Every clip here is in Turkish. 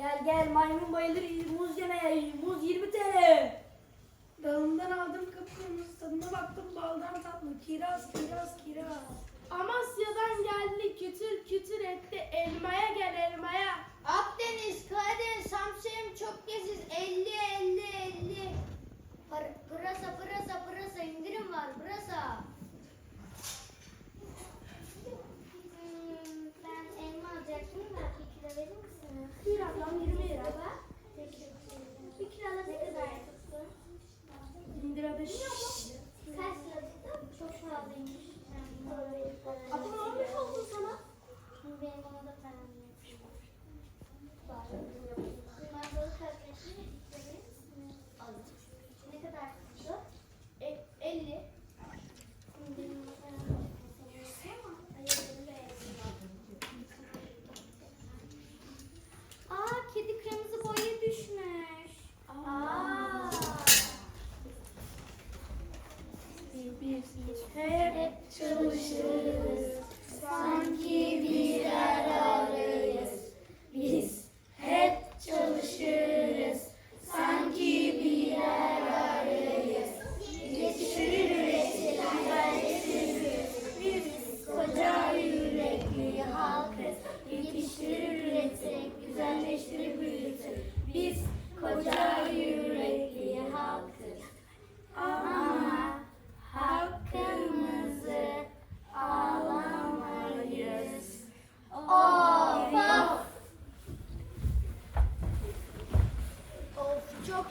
Gel gel maymun bayılır muz yemeye. Muz 20 TL. Dalından aldım kıpkırmızı tadına baktım baldan tatlı. Kiraz kiraz kiraz. Amasya'dan geldi kütür kütür etti. Elmaya gel elmaya. Akdeniz, Karadeniz, Samsun çok geziz. 50 50 50. Pırasa pırasa pırasa indirim var pırasa. Misiniz? Bir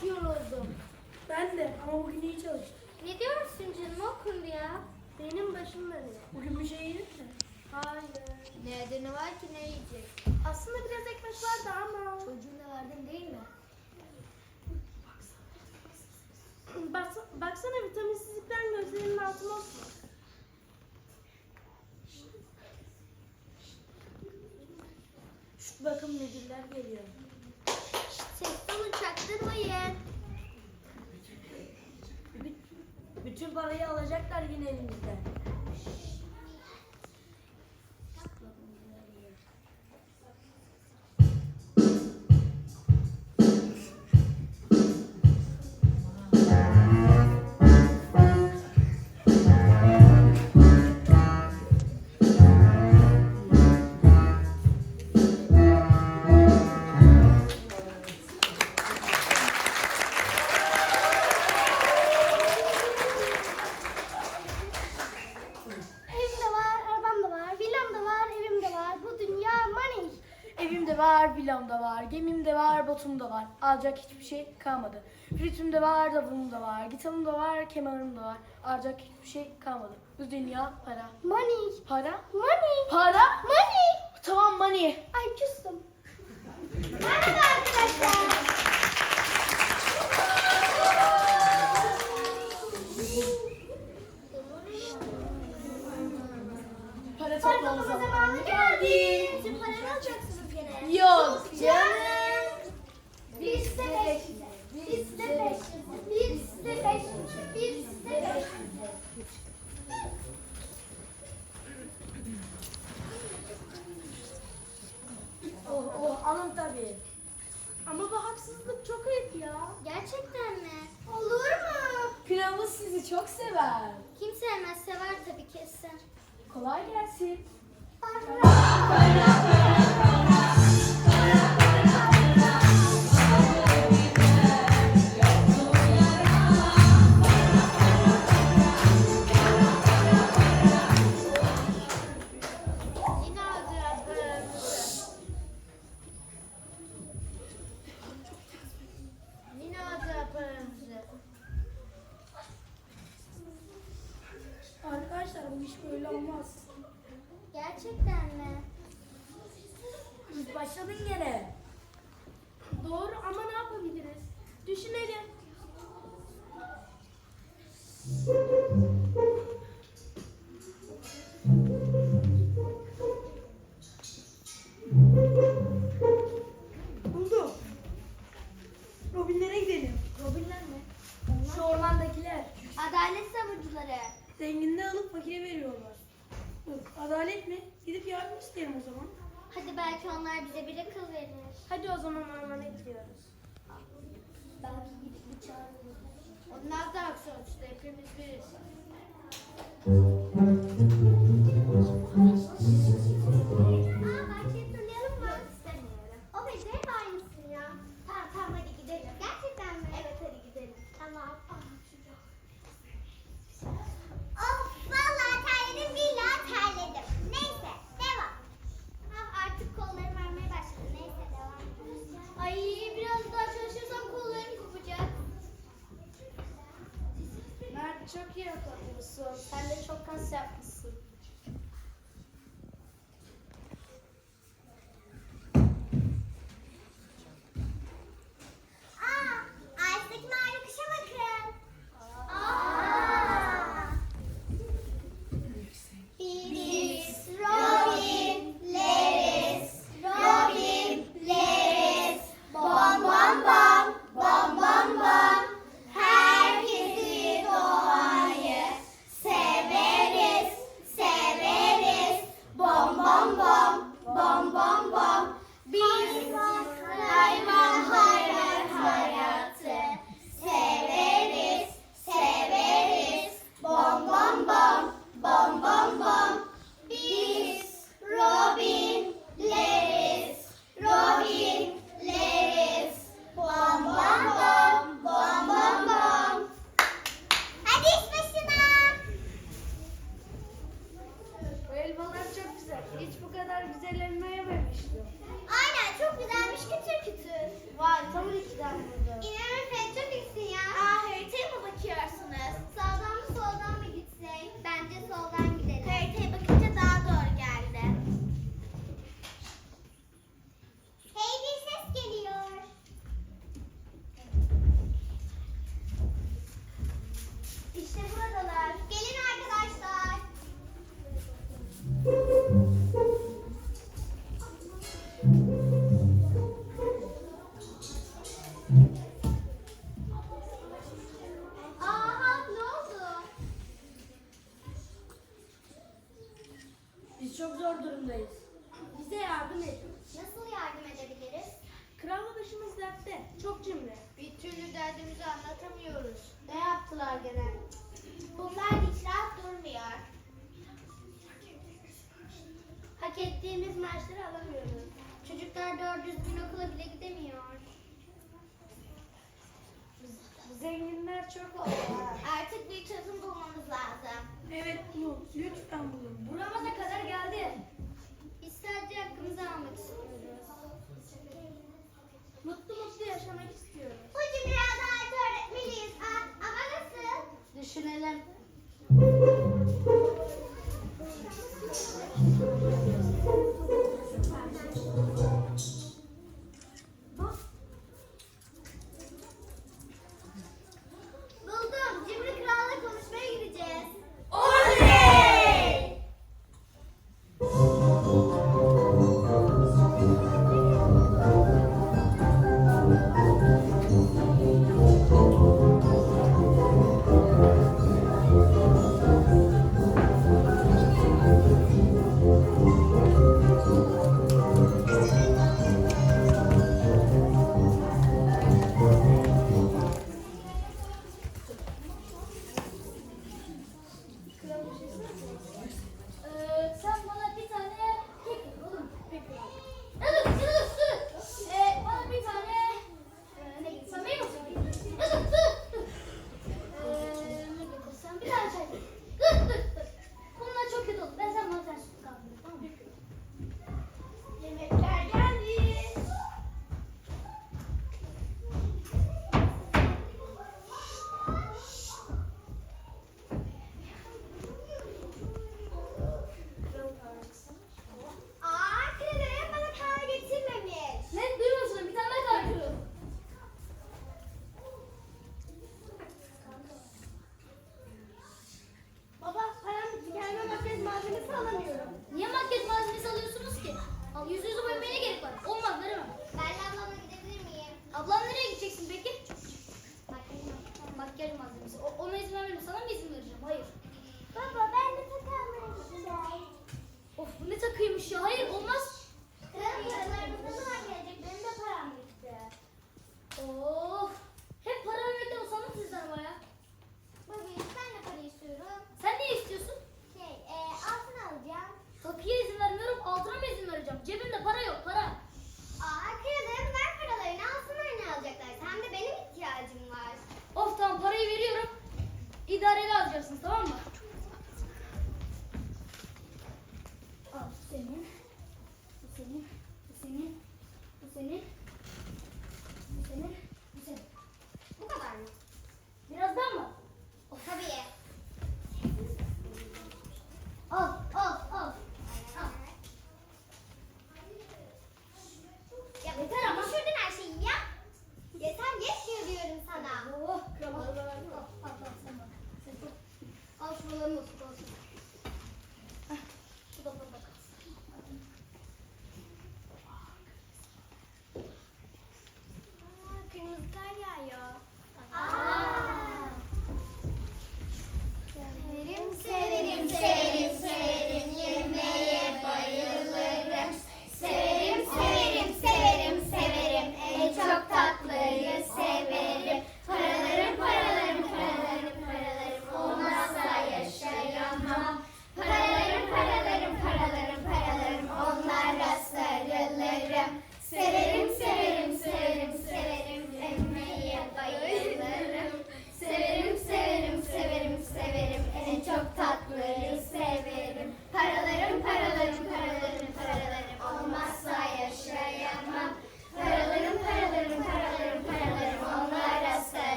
çok yoruldum. Ben de ama bugün iyi çalıştım. Ne diyorsun canım okundu ya? Benim başım dönüyor. Bugün bir şey yedin mi? Hayır. Ne nedeni var ki ne yiyecek? Aslında biraz ekmek vardı ama. Çocuğuna verdin değil mi? Bak, baksana vitaminsizlikten gözlerinin altına olsun. Şu bakım müdürler geliyor. Olun çaktırmayın. Bütün parayı alacaklar yine elimizden. Alacak hiçbir şey kalmadı. Flütüm de var, davulum da var, gitarım da var, kemanım da var. Alacak hiçbir şey kalmadı. Bu dünya para. Money. Para? Money. Para? Money. Tamam money. Ay küstüm. Merhaba arkadaşlar. Para toplama zamanı. geldi. Tüm paranı alacaksınız gene. Yok canım. Arkadaşlar bu iş böyle olmaz. Gerçekten mi? Biz başladın gene. Doğru ama ne yapabiliriz? Düşünelim. Hadi o zaman ormana gidiyoruz. Belki gidip bir çağırırız. Onlar da hak sonuçta hepimiz biriz. Aa, bahçeyi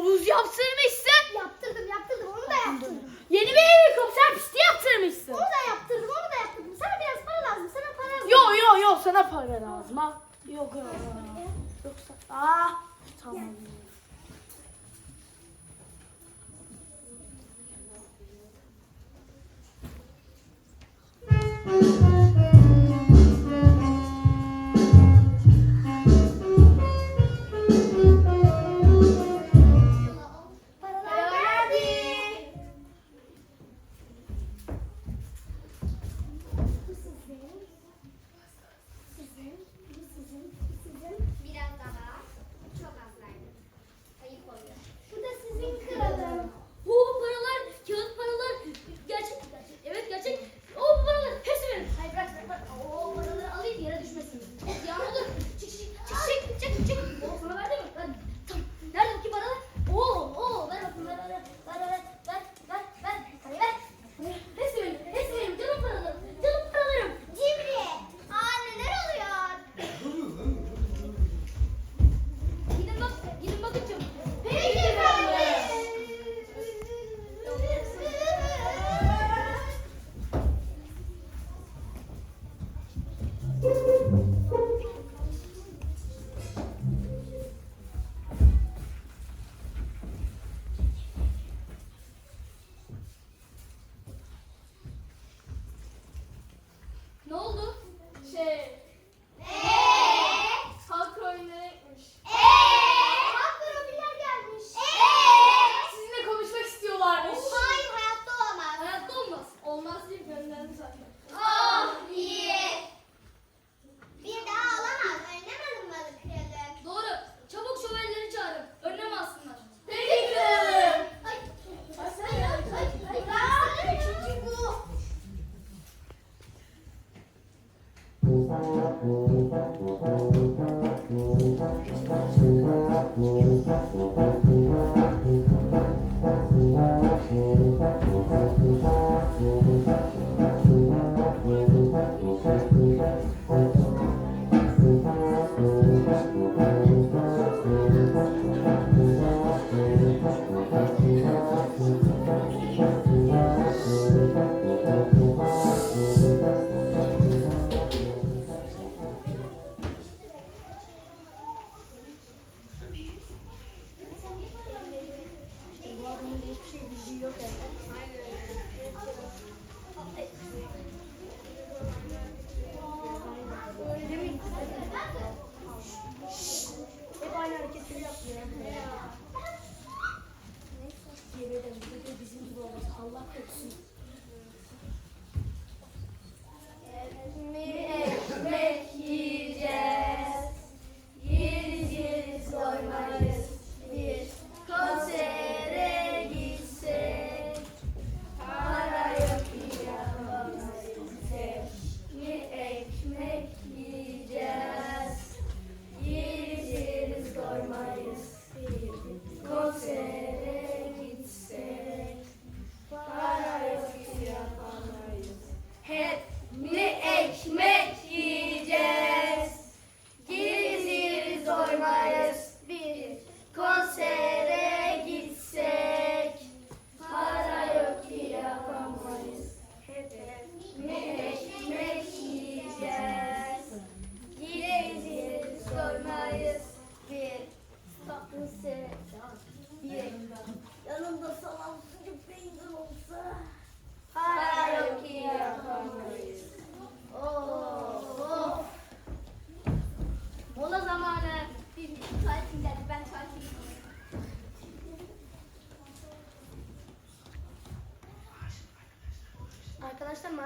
Havuz yaptırmışsın. Yaptırdım yaptırdım onu da yaptırdım. Yeni bir helikopter pisti yaptırmışsın. Onu da yaptırdım onu da yaptırdım. Sana biraz para lazım sana para lazım. Yo yo yo sana para lazım ha. Yok yok. Yoksa aa tamam. Ya.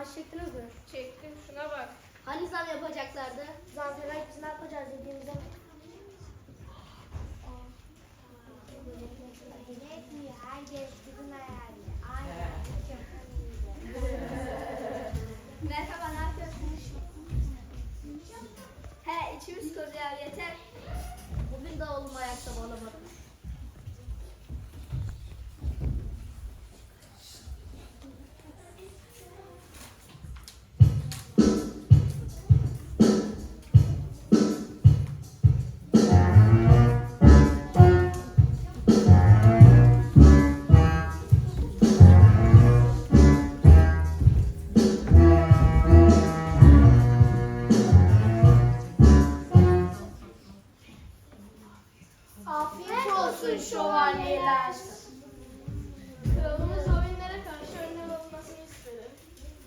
Maaş çektiniz mi? Çektim şuna bak. Hani zam yapacaklardı? Zam falan biz ne yapacağız dediğimizde. Herkes bizim. Merhaba, ne yapıyorsunuz? He, içimiz koruyor, yeter. Bugün de oğlum ayakta bağlamadı. Kralımız oyunlara karşı önlem alınmasını istedi.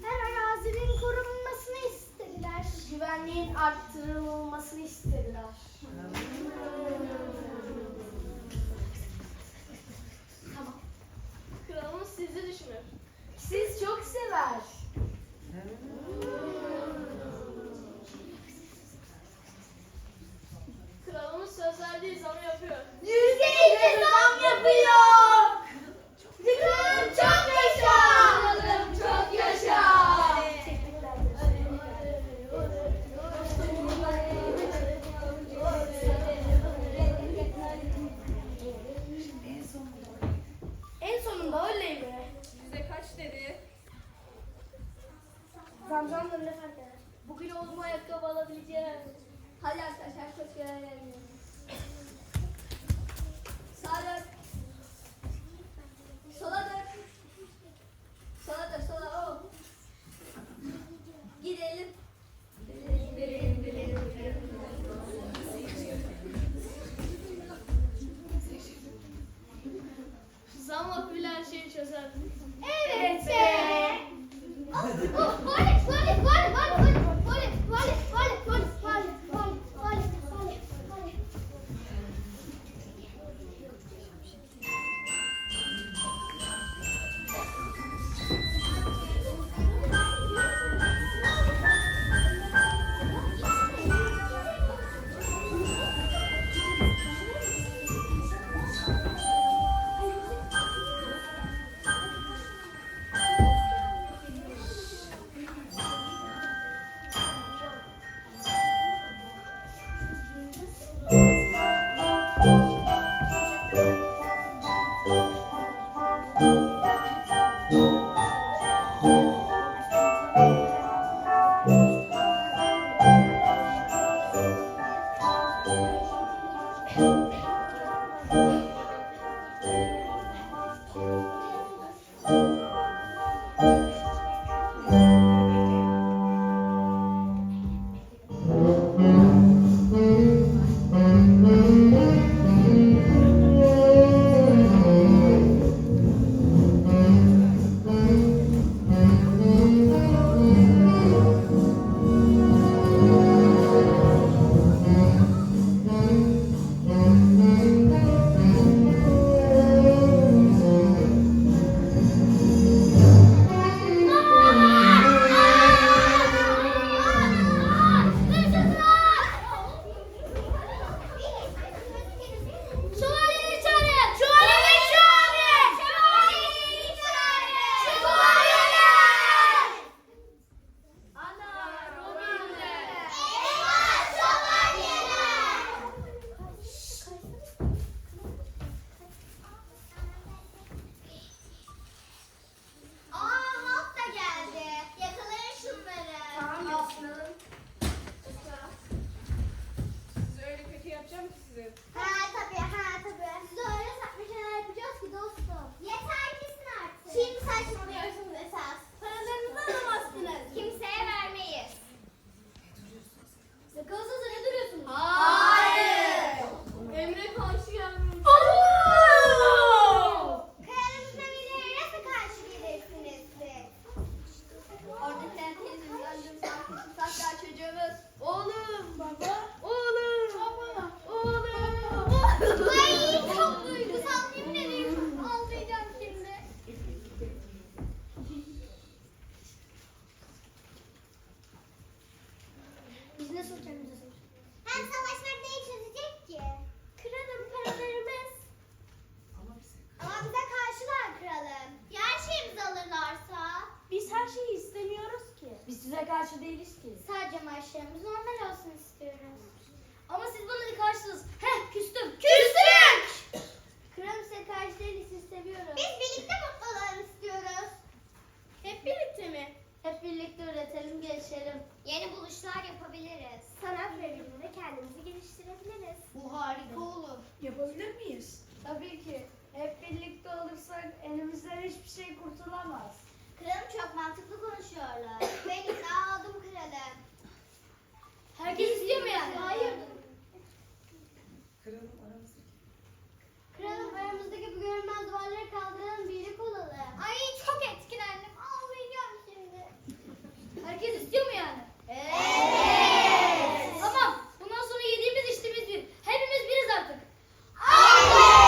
Her arazinin korunmasını istediler. Güvenliğin arttırılmasını istediler. tamam. Kralımız sizi düşünür. Siz çok sever. Kralımız söz verdiği yapıyor. Yüzde yüz Maaşlarımız normal olsun istiyoruz. Ama siz bana karşısınız. Heh küstüm. Küstük! Kralım size karşı değiliz sizi seviyoruz. Biz birlikte mutlu olalım istiyoruz. Hep birlikte mi? Hep birlikte üretelim, gelişelim. Yeni buluşlar yapabiliriz. Sanat ve bilimde kendimizi geliştirebiliriz. Bu harika olur. Yapabilir miyiz? Tabii ki. Hep birlikte olursak elimizden hiçbir şey kurtulamaz. Kralım çok mantıklı konuşuyorlar. kralım. Herkes istiyor mu yani? Hayır. Kralım aramızdaki bu görünmez duvarları kaldıralım, birlik olalım. Ay çok etkilendim. Ağlayacağım şimdi. Herkes istiyor mu yani? Evet. Tamam. Bundan sonra yediğimiz içtiğimiz bir. Hepimiz biriz artık. Toplamaktan